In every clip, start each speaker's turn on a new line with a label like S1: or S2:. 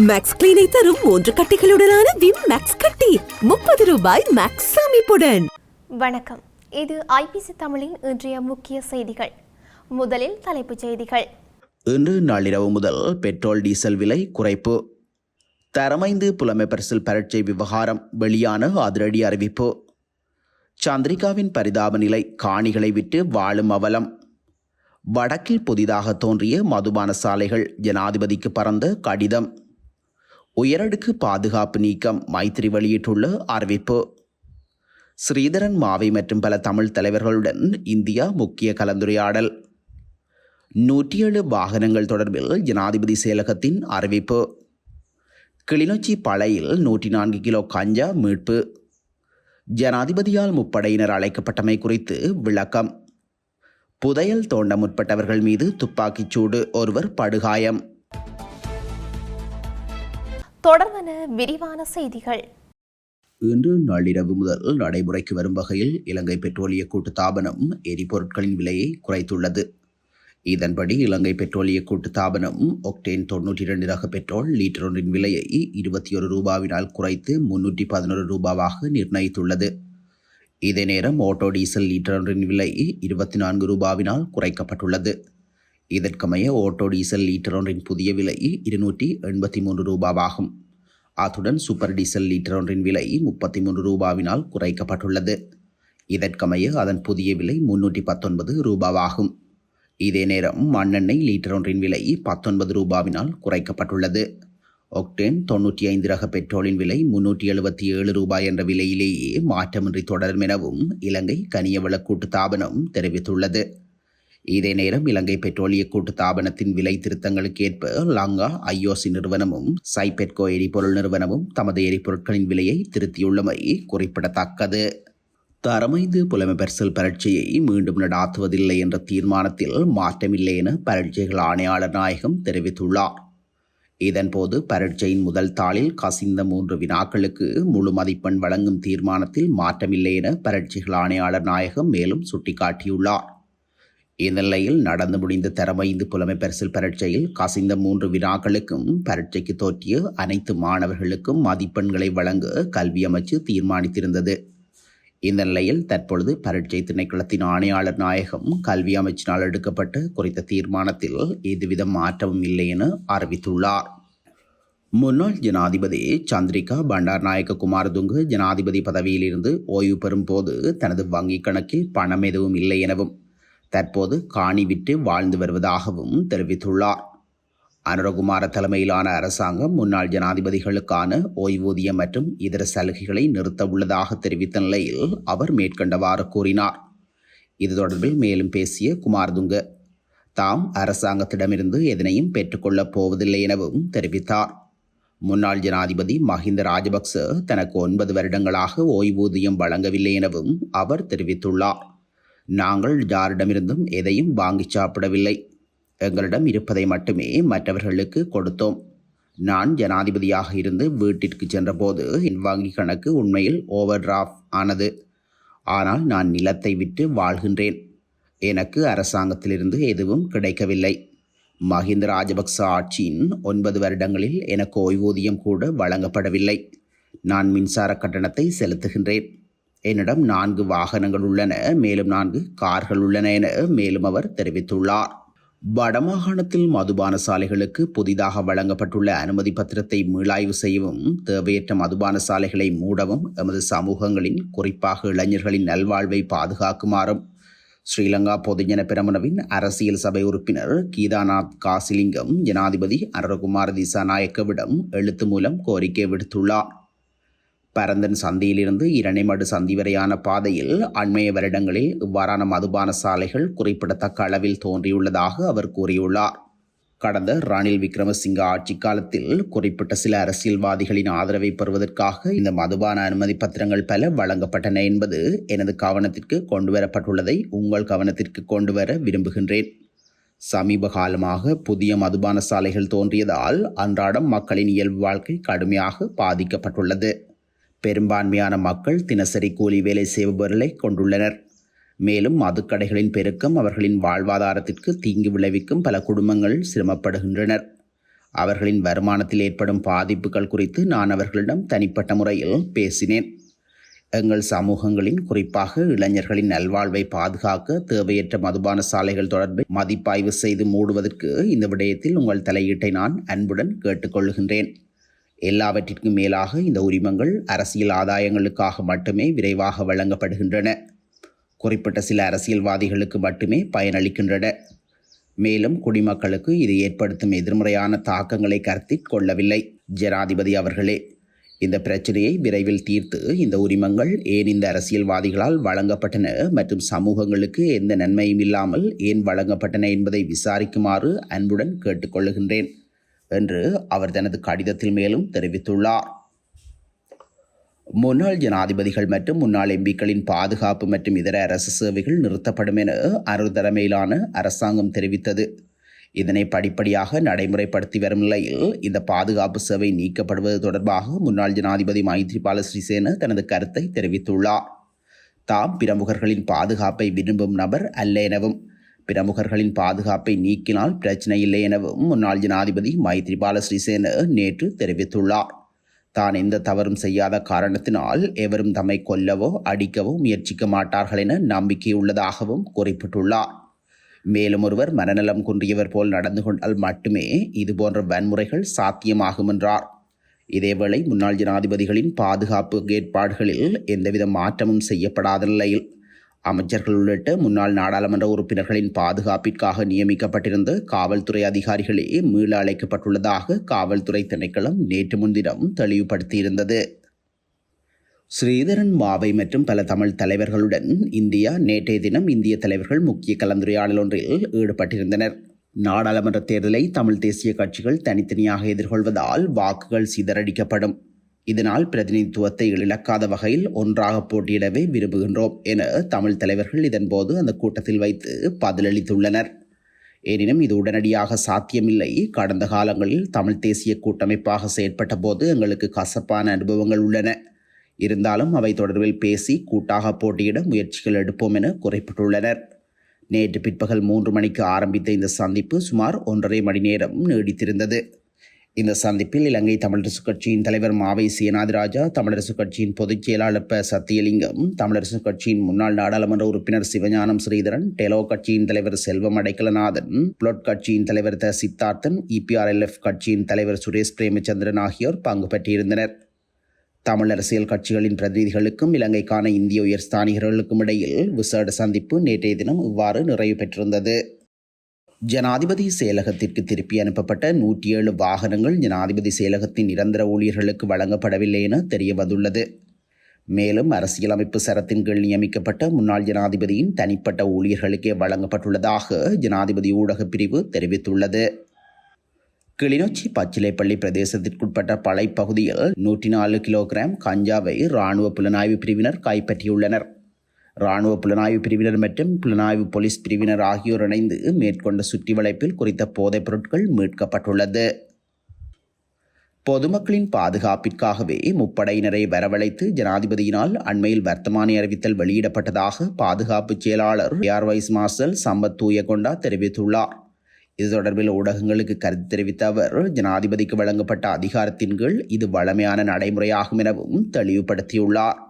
S1: Maths கிளீனை தரும் மூன்று கட்டிகளுடனான Vim maths கட்டி. முப்பது ரூபாய் மேக்ஸ் அமைப்புடன்
S2: வணக்கம். இது ஐபிசி தமிழின் இன்றைய முக்கிய செய்திகள். முதலில் தலைப்புச் செய்திகள்.
S3: இன்று நள்ளிரவு முதல் பெட்ரோல் டீசல் விலை குறைப்பு. தரமைந்து புலமை பரிசில் பரீட்சை விவகாரம் வெளியான அதிரடி அறிவிப்பு. சந்திரிகாவின் பரிதாப நிலை காணிகளை விட்டு வாழும் அவலம். வடக்கில் புதிதாக தோன்றிய மதுபான சாலைகள் ஜனாதிபதிக்கு பறந்த கடிதம். உயரடுக்கு பாதுகாப்பு நீக்கம் மைத்திரி வெளியிட்டுள்ள அறிவிப்பு. ஸ்ரீதரன் மாவை மற்றும் பல தமிழ் தலைவர்களுடன் இந்தியா முக்கிய கலந்துரையாடல். நூற்றி ஏழு வாகனங்கள் தொடர்பில் ஜனாதிபதி செயலகத்தின் அறிவிப்பு. கிளிநொச்சி பழையில் நூற்றி நான்கு கிலோ கஞ்சா மீட்பு. ஜனாதிபதியால் முப்படையினர் அழைக்கப்பட்டமை குறித்து விளக்கம். புதையல் தோண்ட முற்பட்டவர்கள் மீது துப்பாக்கிச் சூடு ஒருவர் படுகாயம்.
S2: தொடர்வன விரிவான செய்திகள்.
S3: இன்று நள்ளிரவு முதல் நடைமுறைக்கு வரும் வகையில் இலங்கை பெட்ரோலிய கூட்டுத்தாபனம் எரிபொருட்களின் விலையை குறைத்துள்ளது. இதன்படி இலங்கை பெட்ரோலிய கூட்டுத்தாபனம் ஒக்டேன் தொன்னூற்றி இரண்டு ரக பெட்ரோல் லீட்டர் ஒன்றின் விலையை இருபத்தி ஒரு ரூபாவினால் குறைத்து முன்னூற்றி பதினொரு ரூபாவாக நிர்ணயித்துள்ளது. இதே நேரம் ஆட்டோ டீசல் லீட்டர் ஒன்றின் விலை இருபத்தி நான்கு ரூபாவினால் குறைக்கப்பட்டுள்ளது. இதற்கமைய ஓட்டோ டீசல் லீட்டர் ஒன்றின் புதிய விலை இருநூற்றி எண்பத்தி மூன்று ரூபாவாகும். அத்துடன் சூப்பர் டீசல் லீட்டர் ஒன்றின் விலை முப்பத்தி மூன்று ரூபாவினால் குறைக்கப்பட்டுள்ளது. இதற்கமைய அதன் புதிய விலை முன்னூற்றி பத்தொன்பது ரூபாவாகும். இதே நேரம் மண்ணெண்ணெய் லீட்டர் ஒன்றின் விலை பத்தொன்பது ரூபாவினால் குறைக்கப்பட்டுள்ளது. ஒக்டேன் தொன்னூற்றி ஐந்து ரக பெட்ரோலின் விலை முன்னூற்றி எழுபத்தி ஏழு ரூபாய் என்ற விலையிலேயே மாற்றமின்றி தொடரும் எனவும் இலங்கை கனியவள கூட்டு தாபனம் தெரிவித்துள்ளது. இதே நேரம் இலங்கை பெட்ரோலிய கூட்டு தாபனத்தின் விலை திருத்தங்களுக்கு ஏற்ப லாங்கா ஐஓசி நிறுவனமும் சைபெட்கோ எரிபொருள் நிறுவனமும் தமது எரிபொருட்களின் விலையை திருத்தியுள்ளமை குறிப்பிடத்தக்கது. தரமைந்து புலமைபெர்சல் பரட்சியை மீண்டும் நடாத்துவதில்லை என்ற தீர்மானத்தில் மாற்றமில்லை என பரட்சைகள் ஆணையாளர் நாயகம் தெரிவித்துள்ளார். இதன்போது பரீட்சையின் முதல் தாளில் கசிந்த மூன்று வினாக்களுக்கு முழு மதிப்பெண் வழங்கும் தீர்மானத்தில் மாற்றமில்லை என பரட்சைகள் ஆணையாளர் நாயகம் மேலும் சுட்டிக்காட்டியுள்ளார். இந்நிலையில் நடந்து முடிந்த திறமைந்து புலமை பரிசில் பரீட்சையில் கசிந்த மூன்று வினாக்களுக்கும் பரீட்சைக்கு தோற்றிய அனைத்து மாணவர்களுக்கும் மதிப்பெண்களை வழங்க கல்வி அமைச்சு தீர்மானித்திருந்தது. இந்த நிலையில் தற்பொழுது பரீட்சை திணைக்களத்தின் ஆணையாளர் நாயகம் கல்வி அமைச்சினால் எடுக்கப்பட்ட குறித்த தீர்மானத்தில் எதுவித மாற்றமும் இல்லை என அறிவித்துள்ளார். முன்னாள் ஜனாதிபதி சந்திரிகா பண்டார்நாயக்க குமாரதுங்கு ஜனாதிபதி பதவியிலிருந்து ஓய்வு பெறும் போது தனது வங்கிக் கணக்கில் பணம் எதுவும் இல்லை எனவும் தற்போது காணி விட்டு வாழ்ந்து வருவதாகவும் தெரிவித்துள்ளார். அனுரகுமார தலைமையிலான அரசாங்கம் முன்னாள் ஜனாதிபதிகளுக்கான ஓய்வூதியம் மற்றும் இதர சலுகைகளை நிறுத்த உள்ளதாக தெரிவித்த நிலையில் அவர் மேற்கண்டவாறு கூறினார். இது தொடர்பில் மேலும் பேசிய குமார்துங்க தாம் அரசாங்கத்திடமிருந்து எதனையும் பெற்றுக்கொள்ளப் போவதில்லை எனவும் தெரிவித்தார். முன்னாள் ஜனாதிபதி மஹிந்த ராஜபக்ச தனக்கு ஒன்பது வருடங்களாக ஓய்வூதியம் வழங்கவில்லை எனவும் அவர் தெரிவித்துள்ளார். நாங்கள் யாரிடமிருந்தும் எதையும் வாங்கி சாப்பிடவில்லை. எங்களிடம் இருப்பதை மட்டுமே மற்றவர்களுக்கு கொடுத்தோம். நான் ஜனாதிபதியாக இருந்து வீட்டிற்கு சென்றபோது என் வங்கி கணக்கு உண்மையில் ஓவர் டிராஃப்ட் ஆனது. ஆனால் நான் நிலத்தை விட்டு வாழ்கின்றேன். எனக்கு அரசாங்கத்திலிருந்து எதுவும் கிடைக்கவில்லை. மஹிந்த ராஜபக்ச ஆட்சியின் ஒன்பது வருடங்களில் எனக்கு ஓய்வூதியம் கூட வழங்கப்படவில்லை. நான் மின்சார கட்டணத்தை செலுத்துகின்றேன். என்னிடம் நான்கு வாகனங்கள் உள்ளன மேலும் நான்கு கார்கள் உள்ளன என மேலும் அவர் தெரிவித்துள்ளார். வடமாகாணத்தில் மதுபான சாலைகளுக்கு புதிதாக வழங்கப்பட்டுள்ள அனுமதி பத்திரத்தை மீளாய்வு செய்யவும் தேவையற்ற மதுபான சாலைகளை மூடவும் எமது சமூகங்களின் குறிப்பாக இளைஞர்களின் நல்வாழ்வை பாதுகாக்குமாறும் ஸ்ரீலங்கா பொதுஜன பிரமணவின் அரசியல் சபை உறுப்பினர் கீதாநாத் காசிலிங்கம் ஜனாதிபதி அரகுமார் திசாநாயக்கவிடம் எழுத்து மூலம் கோரிக்கை விடுத்துள்ளார். பரந்தன் சந்தியிலிருந்து இரணைமடு சந்தி வரையான பாதையில் அண்மைய வருடங்களில் இவ்வாறான மதுபான சாலைகள் குறிப்பிடத்தக்க அளவில் தோன்றியுள்ளதாக அவர் கூறியுள்ளார். கடந்த ரணில் விக்ரமசிங்க ஆட்சி காலத்தில் குறிப்பிட்ட சில அரசியல்வாதிகளின் ஆதரவை பெறுவதற்காக இந்த மதுபான அனுமதி பத்திரங்கள் பல வழங்கப்பட்டன என்பது எனது கவனத்திற்கு கொண்டுவரப்பட்டுள்ளதை உங்கள் கவனத்திற்கு கொண்டு வர விரும்புகின்றேன். சமீப காலமாக புதிய மதுபான சாலைகள் தோன்றியதால் அன்றாடம் மக்களின் இயல்பு வாழ்க்கை கடுமையாக பாதிக்கப்பட்டுள்ளது. பெரும்பான்மையான மக்கள் தினசரி கூலி வேலை செய்பவர்களை கொண்டுள்ளனர். மேலும் மதுக்கடைகளின் பெருக்கம் அவர்களின் வாழ்வாதாரத்திற்கு தீங்கு விளைவிக்கும் பல குடும்பங்கள் சிரமப்படுகின்றனர். அவர்களின் வருமானத்தில் ஏற்படும் பாதிப்புகள் குறித்து நான் அவர்களிடம் தனிப்பட்ட முறையில் பேசினேன். எங்கள் சமூகங்களின் குறிப்பாக இளைஞர்களின் நல்வாழ்வை பாதுகாக்க தேவையற்ற மதுபான சாலைகள் தொடர்பை மதிப்பாய்வு செய்து மூடுவதற்கு இந்த விடயத்தில் உங்கள் தலையீட்டை நான் அன்புடன் கேட்டுக்கொள்கின்றேன். எல்லாவற்றிற்கும் மேலாக இந்த உரிமங்கள் அரசியல் ஆதாயங்களுக்காக மட்டுமே விரைவாக வழங்கப்படுகின்றன. குறிப்பிட்ட சில அரசியல்வாதிகளுக்கு மட்டுமே பயனளிக்கின்றன. மேலும் குடிமக்களுக்கு இது ஏற்படுத்தும் எதிர்மறையான தாக்கங்களை கருத்தில் கொள்ளவில்லை. ஜனாதிபதி அவர்களே இந்த பிரச்சனையை விரைவில் தீர்த்து இந்த உரிமங்கள் ஏன் இந்த அரசியல்வாதிகளால் வழங்கப்பட்டன மற்றும் சமூகங்களுக்கு எந்த நன்மையும் இல்லாமல் ஏன் வழங்கப்பட்டன என்பதை விசாரிக்குமாறு அன்புடன் கேட்டுக்கொள்ளுகின்றேன் என்று அவர் தனது கடிதத்தில் மேலும் தெரிவித்துள்ளார். முன்னாள் ஜனாதிபதிகள் மற்றும் முன்னாள் எம்பிக்களின் பாதுகாப்பு மற்றும் இதர அரசு சேவைகள் நிறுத்தப்படும் என அருள் தலைமையிலான அரசாங்கம் தெரிவித்தது. இதனை படிப்படியாக நடைமுறைப்படுத்தி வரும் நிலையில் இந்த பாதுகாப்பு சேவை நீக்கப்படுவது தொடர்பாக முன்னாள் ஜனாதிபதி மைத்ரிபால சிறிசேன தனது கருத்தை தெரிவித்துள்ளார். தாம் பிரமுகர்களின் பாதுகாப்பை விரும்பும் நபர் அல்ல எனவும் பிரமுகர்களின் பாதுகாப்பை நீக்கினால் பிரச்சனை இல்லை எனவும் முன்னாள் ஜனாதிபதி மைத்ரிபால ஸ்ரீசேன நேற்று தெரிவித்துள்ளார். தான் எந்த தவறும் செய்யாத காரணத்தினால் எவரும் தம்மை கொல்லவோ அடிக்கவோ முயற்சிக்க மாட்டார்கள் என நம்பிக்கை உள்ளதாகவும் குறிப்பிட்டுள்ளார். மேலும் ஒருவர் மனநலம் குன்றியவர் போல் நடந்து கொண்டால் மட்டுமே இதுபோன்ற வன்முறைகள் சாத்தியமாகும் என்றார். இதேவேளை முன்னாள் ஜனாதிபதிகளின் பாதுகாப்பு ஏற்பாடுகளில் எந்தவித மாற்றமும் செய்யப்படாத நிலையில் அமைச்சர்கள் உள்ளிட்ட முன்னாள் நாடாளுமன்ற உறுப்பினர்களின் பாதுகாப்பிற்காக நியமிக்கப்பட்டிருந்த காவல்துறை அதிகாரிகளே மீள அழைக்கப்பட்டுள்ளதாக காவல்துறை திணைக்களம் நேற்று முன்தினம் தெளிவுபடுத்தியிருந்தது. ஸ்ரீதரன் மாவை மற்றும் பல தமிழ் தலைவர்களுடன் இந்தியா நேற்றைய தினம் இந்திய தலைவர்கள் முக்கிய கலந்துரையாடல் ஒன்றில் ஈடுபட்டிருந்தனர். நாடாளுமன்ற தேர்தலை தமிழ் தேசிய கட்சிகள் தனித்தனியாக எதிர்கொள்வதால் வாக்குகள் சிதறடிக்கப்படும். இதனால் பிரதிநிதித்துவத்தை இழக்காத வகையில் ஒன்றாக போட்டியிடவே விரும்புகின்றோம் என தமிழ் தலைவர்கள் இதன்போது அந்த கூட்டத்தில் வைத்து பதிலளித்துள்ளனர். எனினும் இது உடனடியாக சாத்தியமில்லை. கடந்த காலங்களில் தமிழ் தேசிய கூட்டமைப்பாக செயற்பட்ட போது எங்களுக்கு கசப்பான அனுபவங்கள் உள்ளன. இருந்தாலும் அவை தொடர்பில் பேசி கூட்டாக போட்டியிட முயற்சிகள் எடுப்போம் என குறிப்பிட்டுள்ளனர். நேற்று பிற்பகல் மூன்று மணிக்கு ஆரம்பித்த இந்த சந்திப்பு சுமார் ஒன்றரை மணி நேரம் நீடித்திருந்தது. இந்த சந்திப்பில் இலங்கை தமிழரசு கட்சியின் தலைவர் மாவை சேனாதிராஜா தமிழரசு கட்சியின் பொதுச் செயலாளர் ப. சத்தியலிங்கம் தமிழரசு கட்சியின் முன்னாள் நாடாளுமன்ற உறுப்பினர் சிவஞானம் ஸ்ரீதரன் டெலோ கட்சியின் தலைவர் செல்வம் அடைக்கலநாதன் புளொட் கட்சியின் தலைவர் த. சித்தார்த்தன் இபிஆர்எல்எஃப் கட்சியின் தலைவர் சுரேஷ் பிரேமச்சந்திரன் ஆகியோர் பங்கு பெற்றிருந்தனர். தமிழ் அரசியல் கட்சிகளின் பிரதிநிதிகளுக்கும் இலங்கைக்கான இந்திய உயர்ஸ்தானிகர்களுக்கும் இடையில் விசேட சந்திப்பு நேற்றைய தினம் இவ்வாறு நிறைவு பெற்றிருந்தது. ஜனாதிபதி செயலகத்திற்கு திருப்பி அனுப்பப்பட்ட நூற்றி ஏழு வாகனங்கள் ஜனாதிபதி செயலகத்தின் நிரந்தர ஊழியர்களுக்கு வழங்கப்படவில்லை என தெரிய வந்துள்ளது மேலும் அரசியலமைப்பு சரத்தின் கீழ் நியமிக்கப்பட்ட முன்னாள் ஜனாதிபதியின் தனிப்பட்ட ஊழியர்களுக்கே வழங்கப்பட்டுள்ளதாக ஜனாதிபதி ஊடகப் பிரிவு தெரிவித்துள்ளது. கிளிநொச்சி பச்சிலைப்பள்ளி பிரதேசத்திற்குட்பட்ட பளை பகுதியில் நூற்றி நாலு கிலோகிராம் கஞ்சாவை இராணுவ புலனாய்வு பிரிவினர் கைப்பற்றியுள்ளனர். இராணுவ புலனாய்வு பிரிவினர் மற்றும் புலனாய்வு போலீஸ் பிரிவினர் ஆகியோர் இணைந்து மேற்கொண்ட சுற்றி வளைப்பில் குறித்த போதைப் பொருட்கள் மீட்கப்பட்டுள்ளது. பொதுமக்களின் பாதுகாப்பிற்காகவே முப்படையினரை வரவழைத்து ஜனாதிபதியினால் அண்மையில் வர்த்தமானி அறிவித்தல் வெளியிடப்பட்டதாக பாதுகாப்பு செயலாளர் air vice marshal Sampath Thuyacontha தெரிவித்துள்ளார். இது தொடர்பில் ஊடகங்களுக்கு கருத்து தெரிவித்த அவர் ஜனாதிபதிக்கு வழங்கப்பட்ட அதிகாரத்தின் கீழ் இது வழமையான நடைமுறையாகும் எனவும் தெளிவுபடுத்தியுள்ளார்.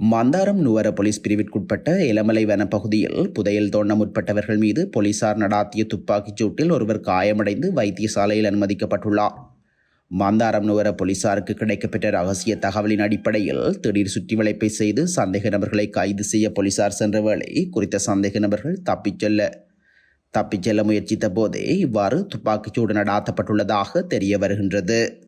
S3: மந்தாரம் நுவர போலீஸ் பிரிவிற்குட்பட்ட இளமலை வனப்பகுதியில் புதையல் தோண்ட முற்பட்டவர்கள் மீது போலீசார் நடாத்திய துப்பாக்கிச் சூட்டில் ஒருவர் காயமடைந்து வைத்தியசாலையில் அனுமதிக்கப்பட்டுள்ளார். மந்தாரம் நுவர போலீசாருக்கு கிடைக்கப்பெற்ற ரகசிய தகவலின் அடிப்படையில் திடீர் சுற்றி வளைப்பை செய்து சந்தேக நபர்களை கைது செய்ய போலீசார் சென்ற வேளை குறித்த சந்தேக நபர்கள் தப்பிச் செல்ல தப்பிச் செல்ல முயற்சித்த போதே இவ்வாறு துப்பாக்கிச்சூடு நடாத்தப்பட்டுள்ளதாக தெரிய வருகின்றது.